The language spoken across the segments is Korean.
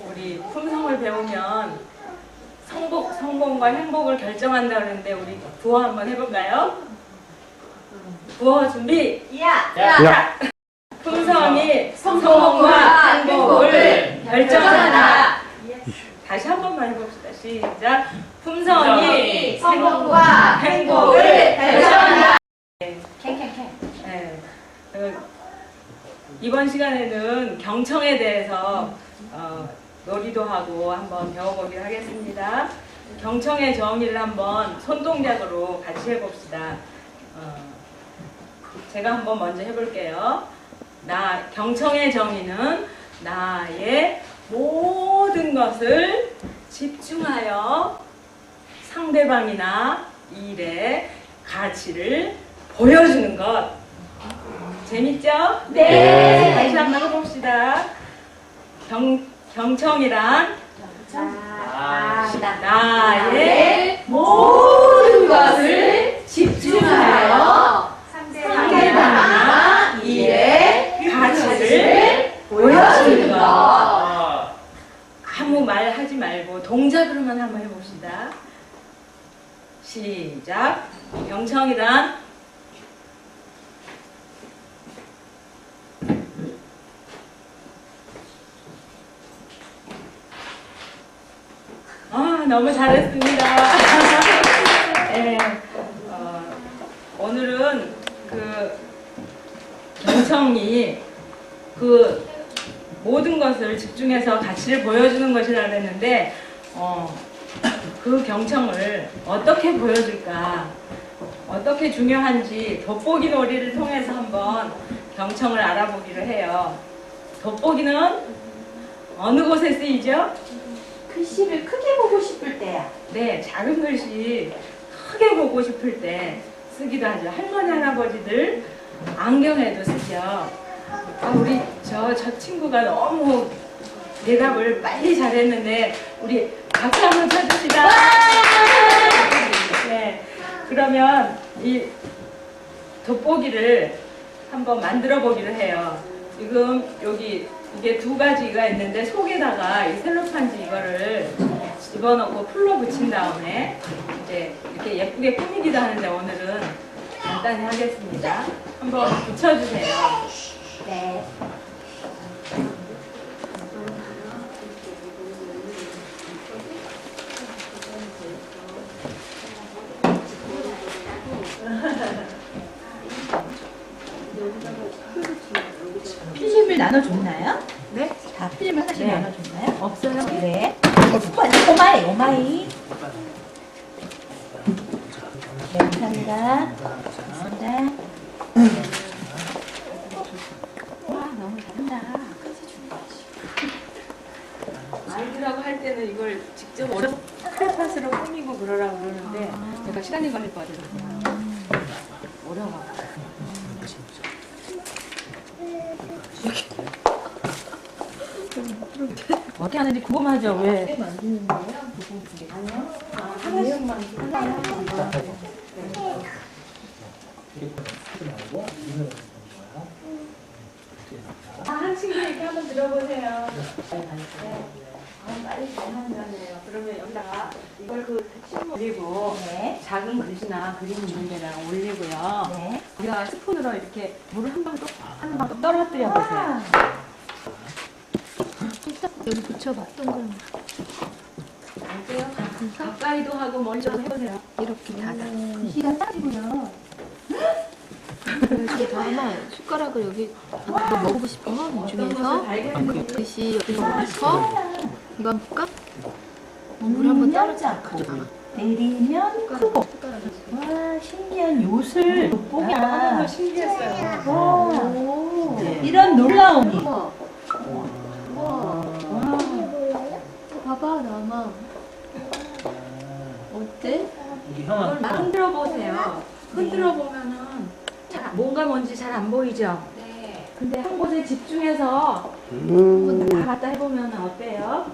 우리 품성을 배우면 성복, 성공과 행복을 결정한다 그러는데 우리 구호 한번 해볼까요? 구호 준비! 야! 자, 품성이 성공과 행복을 결정한다. 다시 한 번만 해봅시다. 시작. 품성이 성공과 행복을 결정한다. 캔캔캔. 네. 어, 이번 시간에는 경청에 대해서 어, 놀이도 하고 한번 배워보기로 하겠습니다. 경청의 정의를 한번 손동작으로 같이 해봅시다. 어, 제가 한번 먼저 해볼게요. 나 경청의 정의는 나의 모든 것을 집중하여 상대방이나 일의 가치를 보여주는 것. 재밌죠? 네. 다시 한번 해봅시다. 경, 경청이란 나의 모든 것을 집중하여 상대방이나 일의 가치를 보여주는 것. 아무 말 하지 말고 동작으로만 한번 해봅시다. 시작. 경청이란 아, 너무 잘했습니다. 네, 어, 오늘은 그 경청이 그 모든 것을 집중해서 가치를 보여주는 것이라 그랬는데 어, 그 경청을 어떻게 보여줄까 어떻게 중요한지 돋보기 놀이를 통해서 한번 경청을 알아보기로 해요. 돋보기는 어느 곳에 쓰이죠? 글씨를 크게 보고 싶을 때야. 네, 작은 글씨 크게 보고 싶을 때 쓰기도 하죠. 할머니, 할아버지들 안경에도 쓰죠. 아, 우리 저, 저 친구가 너무 대답을 빨리 잘했는데 우리 박수 한번 쳐줍시다. 네, 그러면 이 돋보기를 한번 만들어 보기로 해요. 지금 여기 이게 두 가지가 있는데 속에다가 이 셀로판지 이거를 집어넣고 풀로 붙인 다음에 이제 이렇게 예쁘게 꾸미기도 하는데 오늘은 간단히 하겠습니다. 한번 붙여주세요. 네. 필름을 나눠줬나요? 네? 다 필름을 하나씩 네. 나눠줬나요? 없어요? 네. 오마이, 오마이. 네, 감사합니다. 감사합니다. 와, 너무 잘한다. 아이들하고 할 때는 이걸 직접 어려 크레파스로 꾸미고 그러라고 그러는데 제가 시간이 걸릴 것 같아서 어려워. 어떻게 하는지 궁금하죠? 왜? 아, 한 친구에게 한번 들어보세요. 아, 빨리 잘 한다네요. 그러면 여기다가 이걸 그 실무 올리고 네. 작은 글씨나 그림 있는 데다가 올리고요. 네. 여기다가 스푼으로 이렇게 물을 한 방, 한방 떨어뜨려 보세요. 여기 붙여봐. 동그란 알게요? 가까이도 하고 멀리도 해보세요. 이렇게 닫아. 글씨가 딱이고요. 이렇게 다 하나 숟가락을 여기 뭐 먹고 싶어 이 어떤 것을 중에서 발견했는지 글씨 여기서 넣고 이거 한번 볼까? 물 한번 떨어져 가져가. 내리면 크고. 와, 신기한 요술 하나도 돋보기야. 신기했어요. 와, 이런 놀라움이. 봐봐 나마. 어때? 막 흔들어 보세요. 흔들어 보면은 잘, 뭔가 뭔지 잘 안 보이죠? 네. 근데 한 곳에 집중해서 한번 나갔다 해보면 어때요?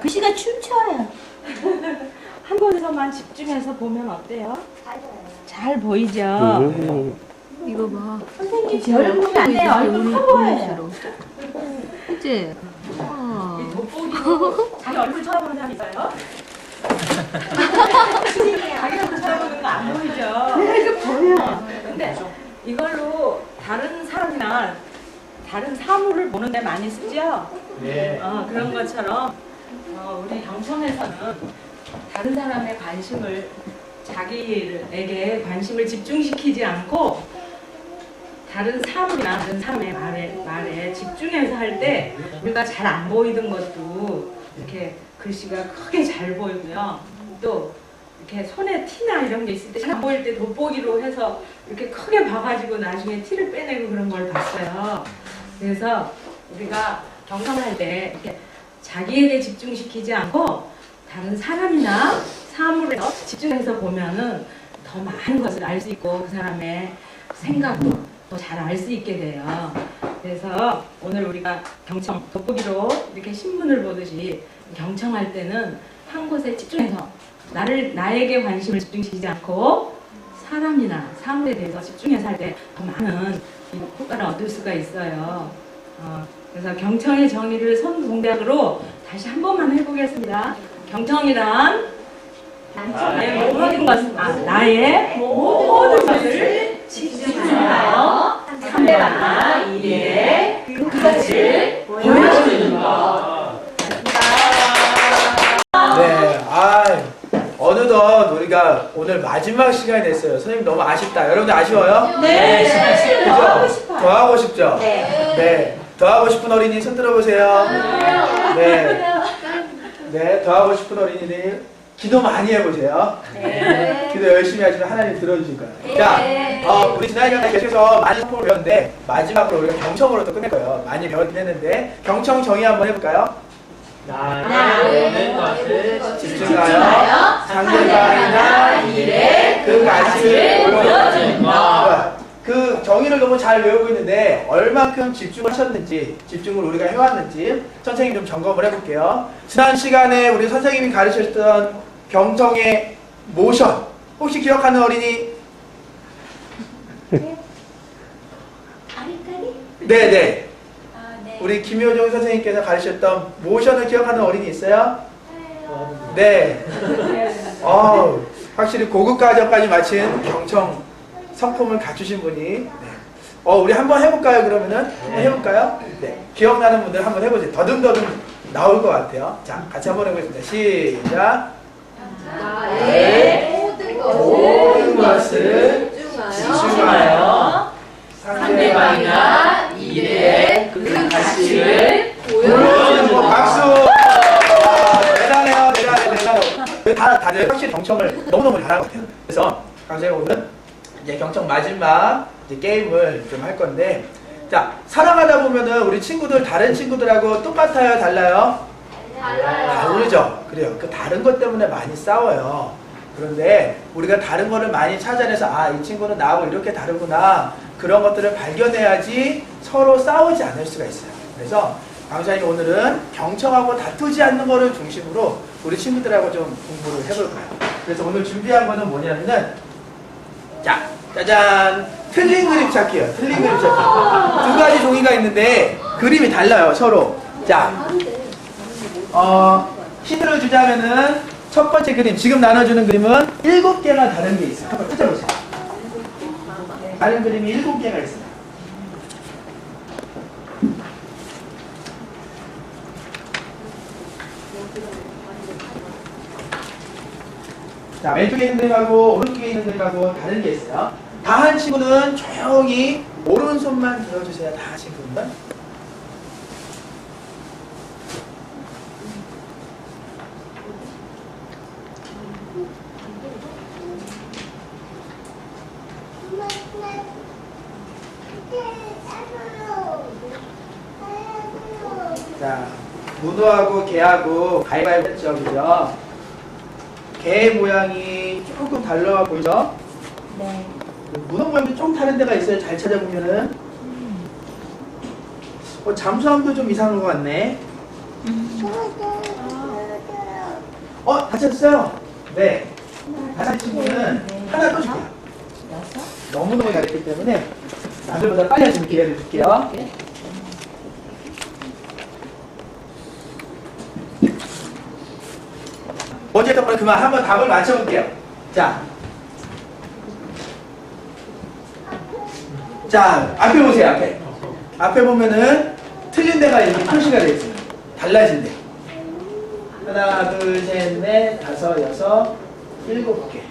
글씨가 춤춰요. 한 곳에서만 집중해서 보면 어때요? 잘 보이죠? 이거 봐. 선생님 별 보면 안 돼요. 얼굴 커 보여요. 그치? 와. 이 돋보기로 자기 얼굴 쳐다보는 사람 있어요? 자기 얼굴 쳐다보는 거 안 보이죠? 네, 이거 보여. 근데 이걸로 다른 사람이나 다른 사물을 보는데 많이 쓰죠? 네. 어, 그런 것처럼 어, 우리 경청에서는 다른 사람의 관심을 자기에게 관심을 집중시키지 않고 다른 사물이나 다른 사람의 말에, 말에 집중해서 할 때 우리가 잘 안 보이던 것도 이렇게 글씨가 크게 잘 보이고요. 또 이렇게 손에 티나 이런 게 있을 때잘안 보일 때 돋보기로 해서 이렇게 크게 봐가지고 나중에 티를 빼내고 그런 걸 봤어요. 그래서 우리가 경청할 때 이렇게 자기에게 집중시키지 않고 다른 사람이나 사물에 집중해서 보면은 더 많은 것을 알 수 있고 그 사람의 생각도 더 잘 알 수 있게 돼요. 그래서 오늘 우리가 경청 돋보기로 이렇게 신문을 보듯이 경청할 때는 한 곳에 집중해서 나를 나에게 관심을 집중시키지 않고 사람이나 사물에 대해서 집중해서 할 때 더 많은 이 효과를 얻을 수가 있어요. 어, 그래서 경청의 정의를 선공략으로 다시 한 번만 해보겠습니다. 경청이란 나의 모든 것, 아, 나의 모든 것을 집중하여 상대방이나 일에 그것을 보여주는 것. 네. 아, 어느덧 우리가 오늘 마지막 시간이 됐어요. 선생님 너무 아쉽다. 여러분들 아쉬워요? 네. 그죠? 더 하고 싶어요. 더 하고 싶죠? 네. 네. 더 하고 싶은 어린이 손 들어보세요. 네. 네. 더 하고 싶은 어린이들 기도 많이 해보세요. 네. 기도 열심히 하시면 하나님 들어주실 거예요. 자, 어, 우리 지난 시간에 계속해서 많이 성품을 배웠는데 마지막으로 우리가 경청으로 또 끝낼 거예요. 많이 배웠긴 했는데 경청 정의 한번 해볼까요? 나는 것을 집중하여 상대방이나 일에 그 가치를 보여주는 것. 그 정의를 너무 잘 외우고 있는데 얼만큼 집중하셨는지 집중을 우리가 해왔는지 선생님 좀 점검을 해볼게요. 지난 시간에 우리 선생님이 가르쳤던 경청의 모션 혹시 기억하는 어린이? 아리까리? 네네. 아, 네. 우리 김효정 선생님께서 가르쳤던 모션을 기억하는 어린이 있어요? 네. 어, 확실히 고급 과정까지 마친 경청 성품을 갖추신 분이. 네. 어, 우리 한번 해볼까요? 그러면은 한번 해볼까요? 네. 기억나는 분들 한번 해보세요. 더듬더듬 나올 것 같아요. 자, 같이 한번 해보겠습니다. 시작. 나의 모든 모든 것을 집중하여 상대방이나 일에 그 가치를 보여주는 거 박수! 와, 대단해요, 대단해, 대단해. 다, 다들 확실히 경청을 너무너무 잘한 것 같아요. 그래서 강사님 오늘 이제 경청 마지막 게임을 좀 할 건데, 자, 살아가다 보면은 우리 친구들, 다른 친구들하고 똑같아요, 달라요? 다르죠. 그래요. 그 다른 것 때문에 많이 싸워요. 그런데 우리가 다른 거를 많이 찾아내서 아, 이 친구는 나하고 이렇게 다르구나. 그런 것들을 발견해야지 서로 싸우지 않을 수가 있어요. 그래서 강사님 오늘은 경청하고 다투지 않는 거를 중심으로 우리 친구들하고 좀 공부를 해볼 거예요. 그래서 오늘 준비한 거는 뭐냐면은 자, 짜잔. 틀린 그림 찾기요. 틀린 그림 찾기. 두 가지 종이가 있는데 그림이 달라요, 서로. 자, 어, 힌트를 주자면은 첫 번째 그림, 지금 나눠주는 그림은 일곱 개가 다른 게 있어요. 한번 찾아보세요. 다른 그림이 일곱 개가 있어요. 자, 왼쪽에 있는 그림하고 오른쪽에 있는 그림하고 다른 게 있어요. 다 한 친구는 조용히 오른손만 들어주세요. 다 한 친구는. 자, 문어하고 개하고 가위바위보 했죠, 그죠? 개 모양이 조금 달라 보이죠? 네. 문어 모양도 좀 다른 데가 있어요. 잘 찾아보면은 어, 잠수함도 좀 이상한 것 같네. 어, 다쳤어요? 네. 다친 친구는 하나 더 줄게요. 너무너무 잘했기 때문에 남들보다 빨리 하시면 기회를 줄게요. 어쨌든 그만 한번 답을 맞춰볼게요. 자. 자, 앞에 보세요, 앞에. 앞에 보면은 틀린 데가 이렇게 표시가 되어 있어요. 달라진 데. 하나, 둘, 셋, 넷, 다섯, 여섯, 일곱 개.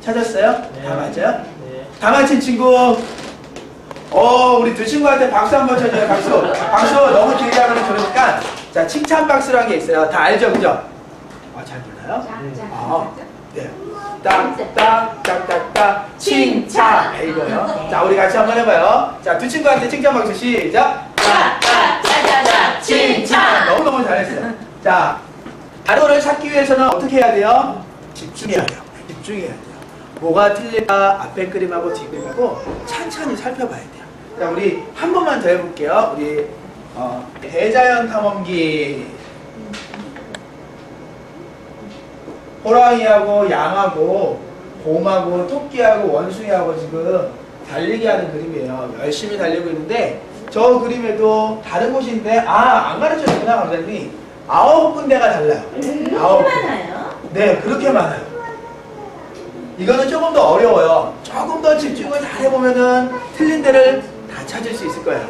찾았어요? 다 네. 맞아요? 네. 다 맞힌 친구. 어, 우리 두 친구한테 박수 한번 쳐줘요. 박수. 박수 너무 길게 하면 그러니까. 자, 칭찬 박수라는 게 있어요. 다 알죠? 그죠? 아, 잘 몰라요? 아, 네. 딱, 딱, 딱, 딱, 딱, 칭찬. 네, 이거요. 자, 우리 같이 한번 해봐요. 자, 두 친구한테 칭찬 박수 시작. 짜자자자 칭찬. 너무 너무 잘했어요. 자, 단어를 찾기 위해서는 어떻게 해야 돼요? 집중해야 돼요. 집중해야 돼요. 뭐가 틀릴까 앞에 그림하고 뒤 그림하고 천천히 살펴봐야 돼요. 자, 우리 한 번만 더 해볼게요. 우리 어, 대자연 탐험기 호랑이하고 양하고 곰하고 토끼하고 원숭이하고 지금 달리기 하는 그림이에요. 열심히 달리고 있는데 저 그림에도 다른 곳인데 아 안 가르쳐줬구나 강사님이 아홉 군데가 달라요. 아홉 군데. 많아요. 네 그렇게 많아요. 이거는 조금 더 어려워요. 조금 더 집중을 잘 해보면은 틀린 데를 다 찾을 수 있을 거예요.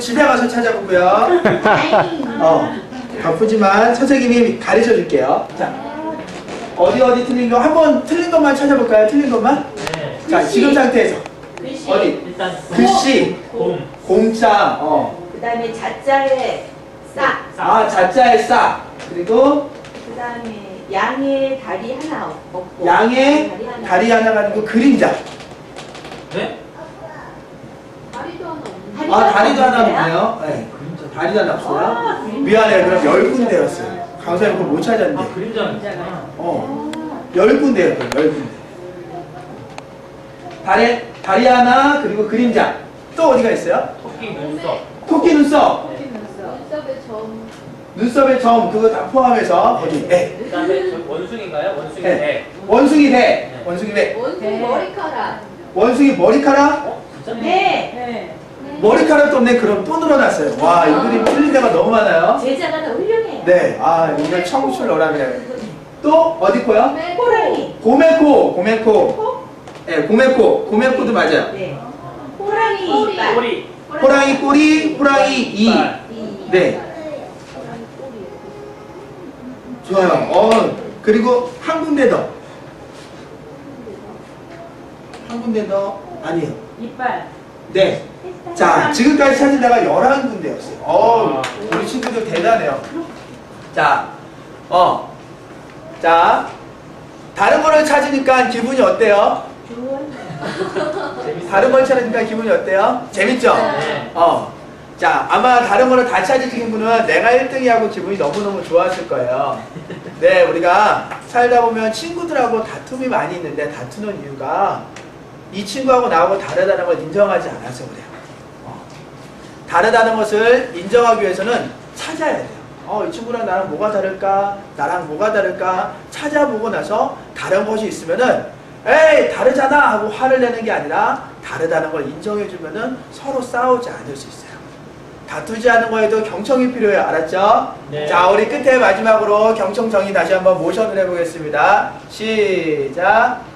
집에 가서 찾아보고요. 어, 바쁘지만 선생님이 가르쳐 줄게요. 자, 어디 어디 틀린 거 한번 틀린 것만 찾아볼까요? 틀린 것만? 네. 자, 지금 상태에서 어디? 일단 글씨, 곰. 공자, 어, 그다음에 자자에 싸. 아 자자의 싸, 그리고 그다음에 양의 다리 하나 없고. 양의 다리 하나가 아니고 그림자. 네? 아 다리도 하나 없네요. 네, 다리도 하나 없어요. 미안해요. 그럼 열 군데였어요. 강사님 그거 못 찾았는데. 아 그림자는 있구나. 어, 열 군데였어요. 열 군데. 다리, 다리 하나, 그리고 그림자. 또 어디가 있어요? 토끼 눈썹. 토끼 눈썹. 눈썹의 점, 그거 다 포함해서 어디? 네. 그다음에 저 원숭이인가요? 원숭이 네. 배. 원숭이 배. 원숭이 배. 원숭이 머리카락. 원숭이 머리카락? 어? 진짜? 네. 머리카락도 없네. 그럼 또 늘어났어요. 와, 이 그림 틀린 데가 너무 많아요. 제자가 더 훌륭해요. 네. 아, 이거 청출 어람이라고. 또 어디 코요? 호랑이. 고메코, 고메코. 네, 고메코. 고메코도 맞아요. 네. 호랑이 꼬리. 이빨. 꼬리. 호랑이 꼬리, 호랑이 이. 이. 네. 좋아요. 어, 그리고 한 군데 더. 한 군데 더. 아니에요. 이빨. 네. 자, 지금까지 찾은 데가 11군데였어요. 어, 우리 친구들 대단해요. 자, 어. 자, 다른 거를 찾으니까 기분이 어때요? 다른 걸 찾으니까 기분이 어때요? 재밌죠? 네. 어. 자, 아마 다른 거를 다 찾으신 분은 내가 1등이하고 기분이 너무너무 좋았을 거예요. 네, 우리가 살다 보면 친구들하고 다툼이 많이 있는데 다투는 이유가 이 친구하고 나하고 다르다는 걸 인정하지 않아서 그래요. 어. 다르다는 것을 인정하기 위해서는 찾아야 돼요. 어, 이 친구랑 나랑 뭐가 다를까? 나랑 뭐가 다를까? 찾아보고 나서 다른 것이 있으면은 에이 다르잖아 하고 화를 내는 게 아니라 다르다는 걸 인정해주면은 서로 싸우지 않을 수 있어요. 다투지 않는 거에도 경청이 필요해요. 알았죠? 네. 자, 우리 끝에 마지막으로 경청 정의 다시 한번 모션을 해보겠습니다. 시작.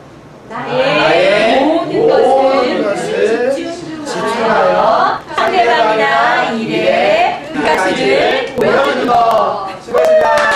나의 모든 것을 집중하여 상대방이나 일에 가치를 보여주는 것. 수고하셨습니다.